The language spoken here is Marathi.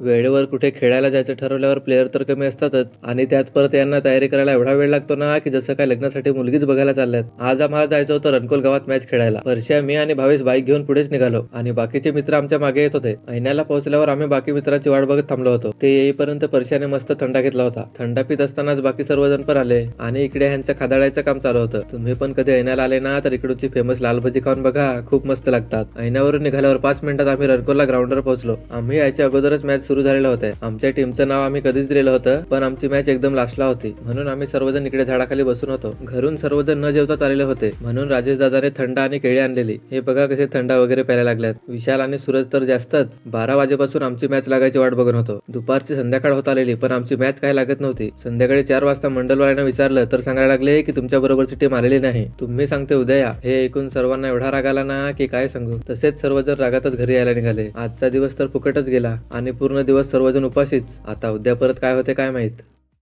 वेळेवर कुठे खेळायला जायचं ठरवल्यावर प्लेअर तर कमी असतातच. आणि त्यात परत यांना तयारी करायला एवढा वेळ लागतो ना की जसं काय लग्नासाठी मुलगीच बघायला चालल्यात. आज आम्हाला जायचं होतं रणकोल गावात मॅच खेळायला. वर्षा मी आणि भावेश बाईक घेऊन पुढेच निघालो. आणि बाकीचे मित्र आमच्या मागे येत होते. ऐन्याला पोहोचल्यावर आम्ही बाकी मित्रांची वाट बघत थांबलो होतो. ते येईपर्यंत परश्याने मस्त थंडा घेतला होता. थंडा पित असतानाच बाकी सर्वजण पण आले. आणि इकडे ह्यांचं खादाळायचं काम चालू होतं. तुम्ही पण कधी ऐन्याला आले ना तर इकडची फेमस लाल भजी खाऊन बघा. खूप मस्त लागतात. ऐन्यावरून निघाल्यावर पाच मिनिटात आम्ही रणकोलला ग्राउंडवर पोहोचलो. आम्ही याच्या अगोदरच मॅच सुरू झालेल्या होत्या. आमच्या टीमचं नाव आम्ही कधीच दिलेलं होतं पण आमची मॅच एकदम लास्टला होती. म्हणून आम्ही सर्वजण इकडे झाडाखाली बसून होतो. घरून सर्वजण न जेवताच आलेले होते. म्हणून राजेश दादाने थंड आणि केळी आणलेली. हे बघा कसे थंडा वगैरे प्यायला लागल्यात. विशाल आणि सूरज तर जास्तच. बारा वाजेपासून आमची मॅच लागायची वाट बघून होतो. दुपारची संध्याकाळ होत आलेली पण आमची मॅच काय लागत नव्हती. संध्याकाळी चार वाजता मंडलवाल्यांना विचारलं तर सांगायला लागले की तुमच्या बरोबरची टीम आलेली नाही. तुम्ही सांगते उद्या. या हे ऐकून सर्वांना एवढा राग आला ना की काय सांगू? तसेच सर्वजण रागातच घरी यायला निघाले. आजचा दिवस तर फुकटच गेला आणि पूर्ण पूर्ण दिवस सर्वजण उपाशीच. आता उद्या परत काय होते काय माहीत?